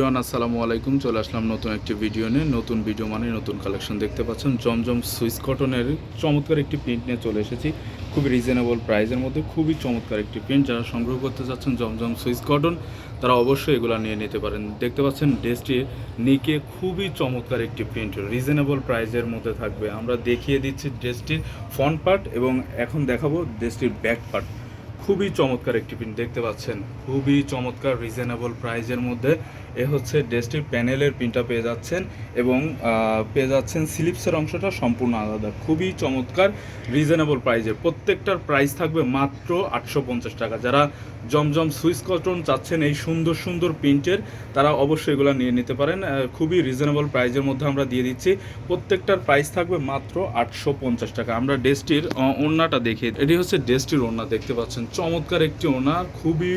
প্রিয়ান আসসালামু আলাইকুম। চলে আসলাম নতুন একটি ভিডিও নিয়ে। নতুন ভিডিও মানে নতুন কালেকশন দেখতে পাচ্ছেন। জমজম সুইস কটনের চমৎকার একটি প্রিন্ট নিয়ে চলে এসেছি। খুবই রিজনেবল প্রাইসের মধ্যে খুবই চমৎকার একটি প্রিন্ট। যারা সংগ্রহ করতে চাচ্ছেন জমজম সুইস কটন, তারা অবশ্যই এগুলো নিয়ে নিতে পারেন। দেখতে পাচ্ছেন, ড্রেসটি নিকে খুবই চমৎকার একটি প্রিন্ট। রিজনেবল প্রাইসের মধ্যে থাকবে। আমরা দেখিয়ে দিচ্ছি ড্রেসটির ফ্রন্ট পার্ট এবং এখন দেখাবো ড্রেসটির ব্যাক পার্ট। খুবই চমৎকার একটি প্রিন্ট দেখতে পাচ্ছেন। খুবই চমৎকার রিজনেবল প্রাইজের মধ্যে। এ হচ্ছে ড্রেসটির প্যানেলের প্রিন্টটা পেয়ে যাচ্ছেন এবং পেয়ে যাচ্ছেন স্লিপসের অংশটা সম্পূর্ণ আলাদা। খুবই চমৎকার রিজনেবল প্রাইজের প্রত্যেকটার প্রাইস থাকবে মাত্র আটশো পঞ্চাশ টাকা। যারা জমজম সুইস কটন চাচ্ছেন এই সুন্দর সুন্দর প্রিন্টের তারা অবশ্যই এগুলো নিয়ে নিতে পারেন। খুবই রিজনেবল প্রাইজের মধ্যে আমরা দিয়ে দিচ্ছি। প্রত্যেকটার প্রাইস থাকবে মাত্র আটশো পঞ্চাশ টাকা। আমরা ড্রেসটির আহ, ওড়নাটা দেখি এটি হচ্ছে ড্রেসটির ওড়না দেখতে পাচ্ছেন চমৎকার একটি ওনা খুবই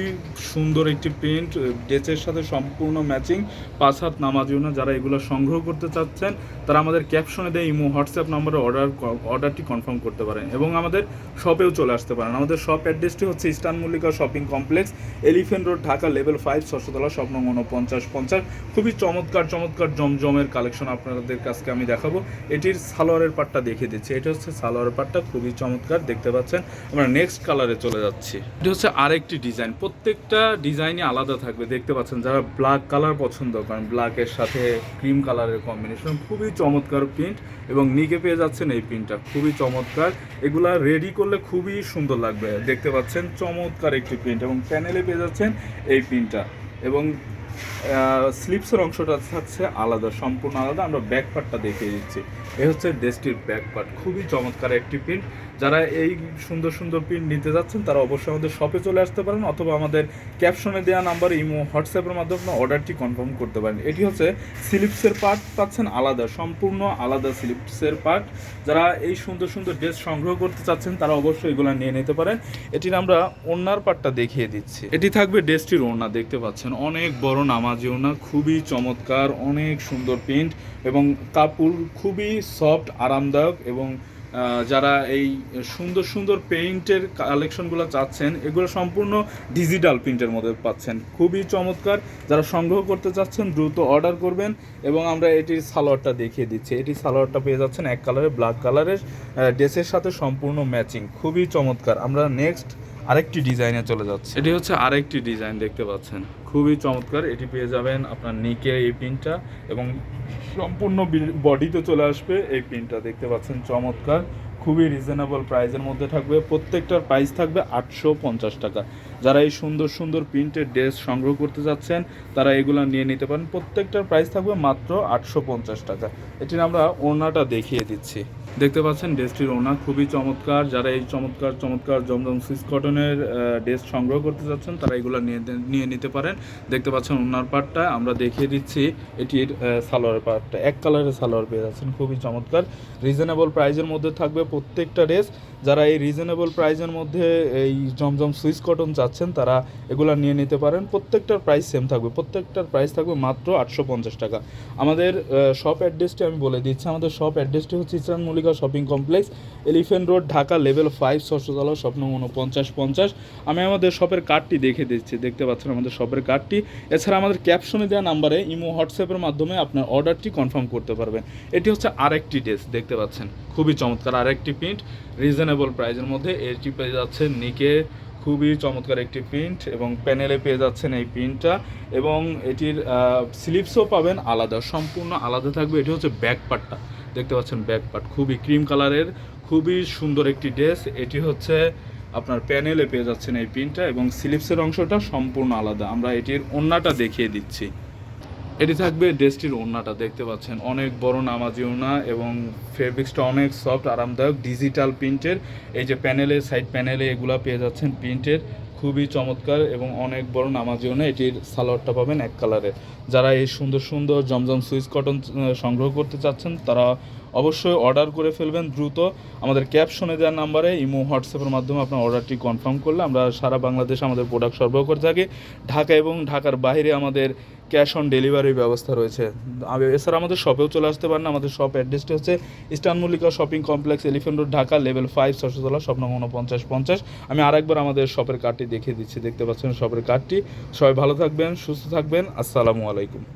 সুন্দর একটি প্রিন্ট ড্রেসের সাথে সম্পূর্ণ ম্যাচিং, পাঁচ হাত নামাজি ওড়না যারা এগুলো সংগ্রহ করতে চাচ্ছেন, তারা আমাদের ক্যাপশনে দেয় ইমো, হোয়াটসঅ্যাপ নম্বরে অর্ডার অর্ডারটি কনফার্ম করতে পারেন এবং আমাদের শপেও চলে আসতে পারেন। আমাদের শপ অ্যাড্রেসটি হচ্ছে eastern Mallika shopping complex, elephant road, Dhaka level five ছশোতলা স্বপ্ন উনপঞ্চাশ পঞ্চাশ। খুবই চমৎকার চমৎকার, জমজমের কালেকশন আপনাদের কাছকে আমি দেখাবো। এটির সালোয়ারের পাটটা দেখিয়ে দিচ্ছি। এটা হচ্ছে সালোয়ারের পাটটা, খুবই চমৎকার, দেখতে পাচ্ছেন। আমরা নেক্সট কালারে চলে যাচ্ছি। এটা হচ্ছে আরেকটি ডিজাইন। প্রত্যেকটা ডিজাইনই আলাদা থাকবে। দেখতে পাচ্ছেন, যারা ব্ল্যাক কালার পছন্দ করেন ব্ল্যাকের সাথে ক্রিম কালারের কম্বিনেশন খুবই চমৎকার প্রিন্ট এবং নিকে পেয়ে যাচ্ছেন এই প্রিন্টটা খুবই চমৎকার। এগুলা রেডি করলে খুবই সুন্দর লাগবে। দেখতে পাচ্ছেন, চমৎকার একটি প্রিন্ট এবং প্যানেলে পেয়ে যাচ্ছেন এই প্রিন্টটা এবং স্লিপসের অংশটা থাকছে আলাদা, সম্পূর্ণ আলাদা। আমরা ব্যাক পার্টটা দেখিয়ে দিচ্ছি। এ হচ্ছে ড্রেসটির ব্যাক পার্ট খুবই চমৎকার একটি প্রিন্ট যারা এই সুন্দর সুন্দর প্রিন্ট নিতে যাচ্ছেন, তারা অবশ্যই আমাদের শপে চলে আসতে পারেন অথবা আমাদের ক্যাপশনে দেওয়া নাম্বার ইমো হোয়াটসঅ্যাপের মাধ্যমে অর্ডারটি কনফার্ম করতে পারেন। এটি হচ্ছে স্লিপসের পার্ট পাচ্ছেন আলাদা, সম্পূর্ণ আলাদা স্লিপসের পার্ট যারা এই সুন্দর সুন্দর ড্রেস সংগ্রহ করতে চাচ্ছেন, তারা অবশ্যই এগুলো নিয়ে নিতে পারেন। এটির আমরা ওড়নার পার্টটা দেখিয়ে দিচ্ছি। এটি থাকবে ড্রেসটির ওড়না, দেখতে পাচ্ছেন। অনেক বড় নামাজি ওড়না, খুবই চমৎকার, অনেক সুন্দর প্রিন্ট এবং কাপড় খুবই সফট আরামদায়ক এবং যারা এই সুন্দর সুন্দর পেইন্টের কালেকশনগুলো চাচ্ছেন, এগুলো সম্পূর্ণ ডিজিটাল প্রিন্টের মধ্যে পাচ্ছেন। খুবই চমৎকার। যারা সংগ্রহ করতে চাচ্ছেন, দ্রুত অর্ডার করবেন এবং আমরা এটির সালোয়ারটা দেখিয়ে দিচ্ছি। এটি সালোয়ারটা পেয়ে যাচ্ছেন এক কালারের ব্ল্যাক কালারের ড্রেসের সাথে সম্পূর্ণ ম্যাচিং খুবই চমৎকার। আমরা নেক্সট আরেকটি ডিজাইনে চলে যাচ্ছে। এটি হচ্ছে আরেকটি ডিজাইন দেখতে পাচ্ছেন। খুবই চমৎকার। এটি পেয়ে যাবেন আপনার নিকে এই পিনটা এবং সম্পূর্ণ বডিতে চলে আসবে এই পিনটা দেখতে পাচ্ছেন, চমৎকার। খুবই রিজনেবল প্রাইজের মধ্যে থাকবে। প্রত্যেকটার প্রাইস থাকবে আটশো পঞ্চাশ টাকা। যারা এই সুন্দর সুন্দর প্রিন্টের ড্রেস সংগ্রহ করতে যাচ্ছেন, তারা এগুলো নিয়ে নিতে পারেন। প্রত্যেকটার প্রাইস থাকবে মাত্র আটশো পঞ্চাশ টাকা। এটির আমরা ওড়নাটা দেখিয়ে দিচ্ছি। দেখতে পাচ্ছেন ড্রেসটির ওনা খুবই চমৎকার। যারা এই চমৎকার চমৎকার জমজম সুইস কটনের ড্রেস সংগ্রহ করতে যাচ্ছেন, তারা এগুলো নিয়ে নিয়ে নিতে পারেন। দেখতে পাচ্ছেন ওনার পার্টটা আমরা দেখিয়ে দিচ্ছি এটির সালোয়ার পার্টটা এক কালারের সালোয়ার পেয়ে যাচ্ছেন, খুবই চমৎকার। রিজনেবল প্রাইজের মধ্যে থাকবে প্রত্যেকটা ড্রেস। যারা এই রিজনেবল প্রাইজের মধ্যে এই জমজম সুইস কটন চাচ্ছেন তারা এগুলো নিয়ে নিতে পারেন। প্রত্যেকটার প্রাইস সেম থাকবে। প্রত্যেকটার প্রাইস থাকবে মাত্র আটশো পঞ্চাশ টাকা। আমাদের শপ অ্যাড্রেসটি আমি বলে দিচ্ছি। আমাদের শপ অ্যাড্রেসটি হচ্ছে eastern Mallika shopping complex elephant road Dhaka level five ষষ্ঠতলা স্বপ্ন উনপঞ্চাশ পঞ্চাশ। আমি আমাদের শপের কার্ডটি দেখে দিচ্ছি। দেখতে পাচ্ছেন আমাদের শপের কার্ডটি এছাড়া আমাদের ক্যাপশনে দেওয়া নাম্বারে ইমো হোয়াটসঅ্যাপের মাধ্যমে আপনার অর্ডারটি কনফার্ম করতে পারবেন। এটি হচ্ছে আরেকটি ড্রেস দেখতে পাচ্ছেন। খুবই চমৎকার। আরেকটি প্রিন্ট রিজনেবল প্রাইজের মধ্যে এটি পেয়ে যাচ্ছে নিকে খুবই চমৎকার একটি প্রিন্ট এবং প্যানেলে পেয়ে যাচ্ছেন এই প্রিন্টটা এবং এটির স্লিপসও পাবেন আলাদা, সম্পূর্ণ আলাদা থাকবে। এটি হচ্ছে ব্যাক পার্টটা দেখতে পাচ্ছেন ব্যাক পার্ট খুবই ক্রিম কালারের খুবই সুন্দর একটি ড্রেস এটি হচ্ছে আপনার প্যানেলে পেয়ে যাচ্ছেন এই প্রিন্টটা এবং স্লিপসের অংশটা সম্পূর্ণ আলাদা। আমরা এটির অন্যটা দেখিয়ে দিচ্ছি। এটি থাকবে ড্রেসটির ওড়নাটা, দেখতে পাচ্ছেন। অনেক বড় নামাজি ওড়না এবং ফেব্রিক্সটা অনেক সফট, আরামদায়ক, ডিজিটাল প্রিন্টের। এই যে প্যানেলে সাইড প্যানেলে এগুলা পেয়ে যাচ্ছেন প্রিন্টের। খুবই চমৎকার এবং অনেক বড় নামাজি ওড়না, এটির সালোয়ারটা পাবেন এক কালারের যারা এই সুন্দর সুন্দর জমজম সুইচ কটন সংগ্রহ করতে চাচ্ছেন, তারা অবশ্যই অর্ডার করে ফেলবেন দ্রুত। আমাদের ক্যাপশনে দেওয়ার নাম্বারে ইমো, হোয়াটসঅ্যাপের মাধ্যমে আপনার অর্ডারটি কনফার্ম করলে আমরা সারা বাংলাদেশে আমাদের প্রোডাক্ট সরবরাহ করে থাকি। ঢাকা এবং ঢাকার বাইরে আমাদের ক্যাশ অন ডেলিভারির ব্যবস্থা রয়েছে। এছাড়া আমাদের শপেও চলে আসতে পারেন আমাদের শপ অ্যাড্রেসটি হচ্ছে eastern Mallika shopping complex elephant road Dhaka level five ছশোতলা, স্বপ্ন উনপঞ্চাশ পঞ্চাশ আমি আরেকবার আমাদের শপের কার্ডটি দেখিয়ে দিচ্ছি, দেখতে পাচ্ছেন শপের কার্ডটি সবাই ভালো থাকবেন, সুস্থ থাকবেন, আসসালামু আলাইকুম।